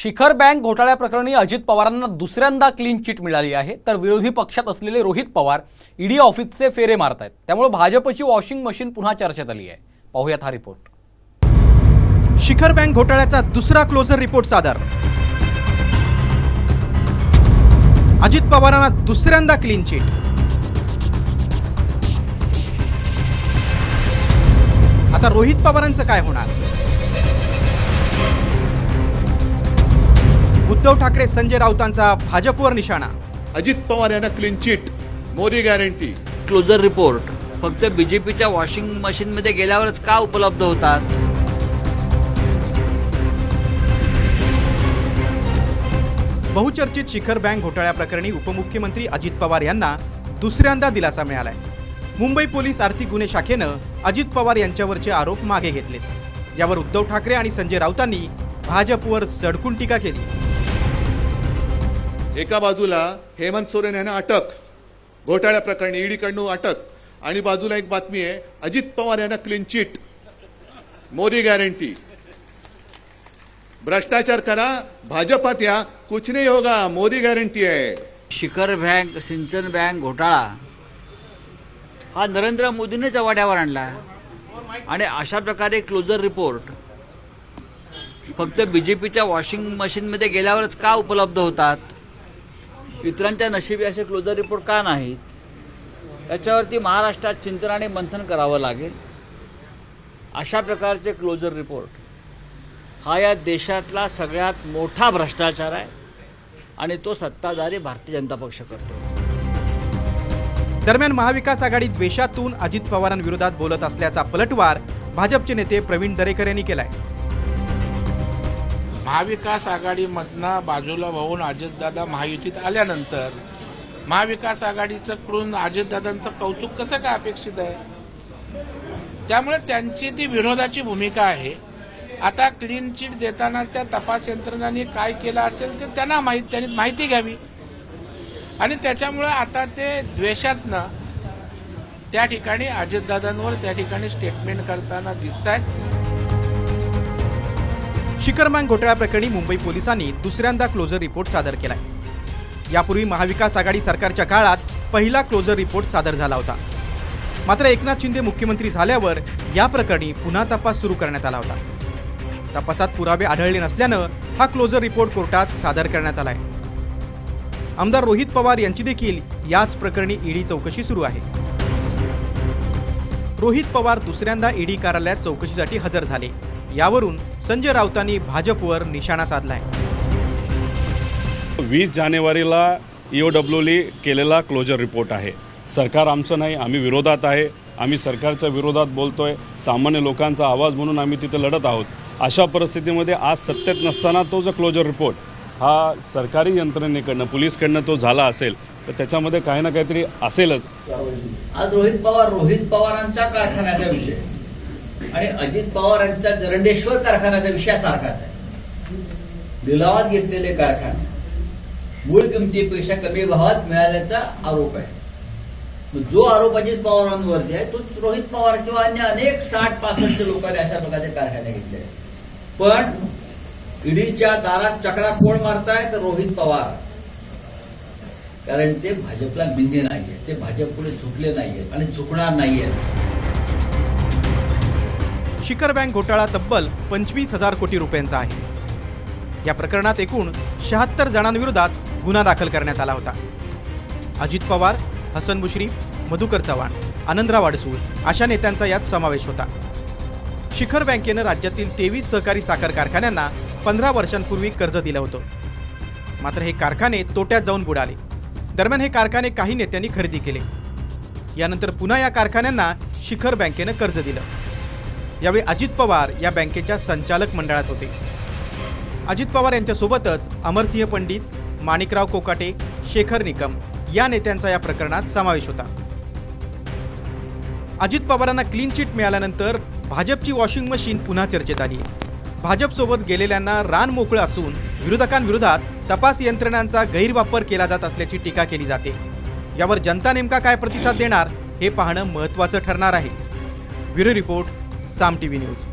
शिखर बँक घोटाळ्याप्रकरणी अजित पवारांना दुसऱ्यांदा क्लीन चिट मिळाली आहे. तर विरोधी पक्षात असलेले रोहित पवार ईडी ऑफिसचे फेरे मारत आहेत त्यामुळे भाजपची वॉशिंग मशीन पुन्हा चर्चेत आली आहे. पाहूयात हा रिपोर्ट शिखर बँक घोटाळ्याचा दुसरा क्लोजर रिपोर्ट सादर. अजित पवारांना दुसऱ्यांदा क्लीन चिट आता रोहित पवारांचं काय होणार? उद्धव ठाकरे संजय राऊतांचा भाजपवर निशाणा. अजित पवार यांना clean chit Modi guarantee closure report फक्त बीजेपीच्या वॉशिंग मशीनमध्ये गेल्यावरच का उपलब्ध होतात? बहुचर्चित शिखर बँक घोटाळ्याप्रकरणी उपमुख्यमंत्री अजित पवार यांना दुसऱ्यांदा दिलासा मिळालाय. मुंबई पोलीस आर्थिक गुन्हे शाखेनं अजित पवार यांच्यावरचे आरोप मागे घेतलेत. यावर उद्धव ठाकरे आणि संजय राऊतांनी भाजपवर सडकून टीका केली. एका बाजूला हेमंत सोरेन यांना अटक घोटाळ्या प्रकरणी ईडीकडून अटक आणि बाजूला एक बातमी आहे अजित पवार यांना क्लीन चिट मोदी गॅरंटी भ्रष्टाचार करा भाजपात या कुछ नाही होगा मोदी गॅरंटी आहे. शिखर बँक सिंचन बँक घोटाळा. हा नरेंद्र मोदींनीच वाड्यावर आणला. आणि अशा प्रकारे क्लोजर रिपोर्ट फक्त बीजेपीच्या वॉशिंग मशीनमध्ये गेल्यावरच का उपलब्ध होतात? इतरांच्या नशिबी असे क्लोजर रिपोर्ट का नाहीत? याच्यावरती महाराष्ट्रात चिंतन आणि मंथन करावं लागेल. अशा प्रकारचे क्लोजर रिपोर्ट हा या देशातला सगळ्यात मोठा भ्रष्टाचार आहे आणि तो सत्ताधारी भारतीय जनता पक्ष करतो. दरम्यान महाविकास आघाडी द्वेषातून अजित पवारांविरोधात बोलत असल्याचा पलटवार भाजपचे नेते प्रवीण दरेकर यांनी केलाय. महाविकास आघाडीमधनं बाजूला वाहून अजितदादा महायुतीत आल्यानंतर महाविकास आघाडीचं कडून अजितदादांचं कौतुक कसं काय अपेक्षित आहे? त्यामुळे त्यांची ती विरोधाची भूमिका आहे. आता क्लीन चिट देताना त्या तपास यंत्रणांनी काय केलं असेल ते त्यांना माहीत त्यांनी माहिती घ्यावी. आणि त्याच्यामुळे आता ते द्वेषातनं त्या ठिकाणी अजितदादांवर त्या ठिकाणी स्टेटमेंट करताना दिसत आहेत शिखर बँक घोटाळ्याप्रकरणी मुंबई पोलिसांनी दुसऱ्यांदा क्लोजर रिपोर्ट सादर केलाय. यापूर्वी महाविकास आघाडी सरकारच्या काळात पहिला क्लोजर रिपोर्ट सादर झाला होता. मात्र एकनाथ शिंदे मुख्यमंत्री झाल्यावर या प्रकरणी पुन्हा तपास सुरू करण्यात आला होता. तपासात पुरावे आढळले नसल्यानं हा क्लोजर रिपोर्ट कोर्टात सादर करण्यात आलाय. आमदार रोहित पवार यांची देखील याच प्रकरणी ईडी चौकशी सुरू आहे. रोहित पवार दुसऱ्यांदा ईडी कार्यालयात चौकशीसाठी हजर झाले. यावरून संजय राऊतांनी भाजपवर निशाणा साधलाय. वीस जानेवारीला ईओ ओ डब्ल्यूली केलेला क्लोजर रिपोर्ट आहे. सरकार आमचं नाही आम्ही विरोधात आहे. आम्ही सरकारच्या विरोधात बोलतोय. सामान्य लोकांचा आवाज म्हणून आम्ही तिथे लढत आहोत. अशा परिस्थितीमध्ये आज सत्तेत नसताना तो जो क्लोजर रिपोर्ट हा सरकारी यंत्रणेकडनं पोलीसकडनं तो झाला असेल तर त्याच्यामध्ये काही ना काहीतरी असेलच. आज रोहित पवार रोहित पवारांच्या कारखान्याचा विषय. आणि अजित पवार यांच्या जरंडेश्वर कारखान्याचा विषयासारखाच आहे. लिलावात घेतलेले कारखाने मूळ किमतीपेक्षा कमी भावात मिळाल्याचा आरोप आहे. जो आरोप अजित पवारांवरती आहे तो रोहित पवार किंवा अन्य अनेक साठ पासष्ट लोकांनी अशा प्रकारचे कारखाने घेतले. आहेत. पण ईडीच्या दारात चक्रा कोण मारताय तर रोहित पवार. कारण ते भाजपला बिंदे आहेत ते भाजप पुढे झुकले नाहीयेत आणि झुकणार नाहीयेत शिखर बँक घोटाळा तब्बल पंचवीस हजार कोटी रुपयांचा आहे. या प्रकरणात एकूण शहात्तर जणांविरोधात गुन्हा दाखल करण्यात आला होता. अजित पवार हसन मुश्रीफ मधुकर चव्हाण आनंदराव अडसूळ अशा नेत्यांचा यात समावेश होता. शिखर बँकेनं राज्यातील तेवीस सहकारी साखर कारखान्यांना पंधरा वर्षांपूर्वी कर्ज दिलं होतं. मात्र हे कारखाने तोट्यात जाऊन बुडाले. दरम्यान हे कारखाने काही नेत्यांनी खरेदी केले. यानंतर पुन्हा या कारखान्यांना शिखर बँकेनं कर्ज दिलं. यावेळी अजित पवार या बँकेच्या संचालक मंडळात होते. अजित पवार यांच्यासोबतच अमरसिंह पंडित माणिकराव कोकाटे शेखर निकम या नेत्यांचा या प्रकरणात समावेश होता. अजित पवारांना क्लीन चिट मिळाल्यानंतर भाजपची वॉशिंग मशीन पुन्हा चर्चेत आली. भाजपसोबत गेलेल्यांना रान मोकळं असून विरोधकांविरोधात तपास यंत्रणांचा गैरवापर केला जात असल्याची टीका केली जाते. यावर जनता नेमका काय प्रतिसाद देणार हे पाहणं महत्त्वाचं ठरणार आहे. Bureau report Saam T V news.